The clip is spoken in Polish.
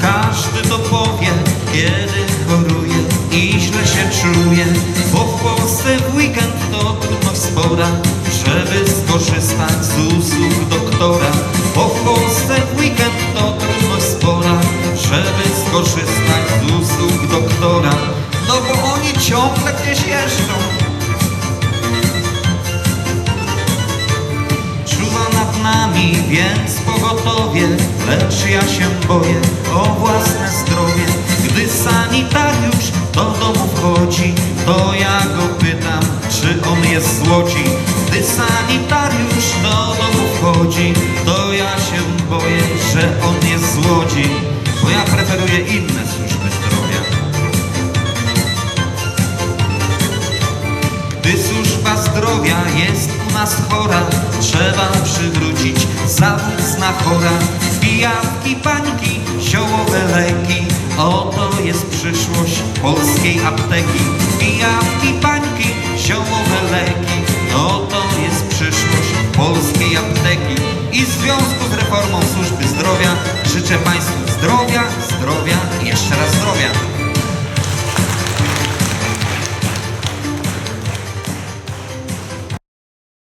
każdy to powie, kiedy choruje i źle się czuje, bo w Polsce w weekend to trudność spora, żeby skorzystać z usług doktora. Bo w Polsce w weekend to trudność spora, żeby skorzystać z usług doktora. No bo oni ciągle gdzieś jeżdżą, Czuwa nad nami, więc pogotowie, lecz ja się boję o własne zdrowie. Gdy sanitariusz do domu wchodzi, to ja go pytam, czy on jest z Łodzi. Gdy sanitariusz do domu wchodzi, to ja się boję, że on jest z Łodzi, bo ja preferuję inne służby zdrowia. Gdy służba zdrowia jest u nas chora, trzeba przywrócić zawód ona chora. Pijawki, pańki, ziołowe leki. Oto jest przyszłość polskiej apteki. Pijawki, pańki, ziołowe leki. Oto jest przyszłość polskiej apteki. I w związku z reformą służby zdrowia Życzę Państwu zdrowia, zdrowia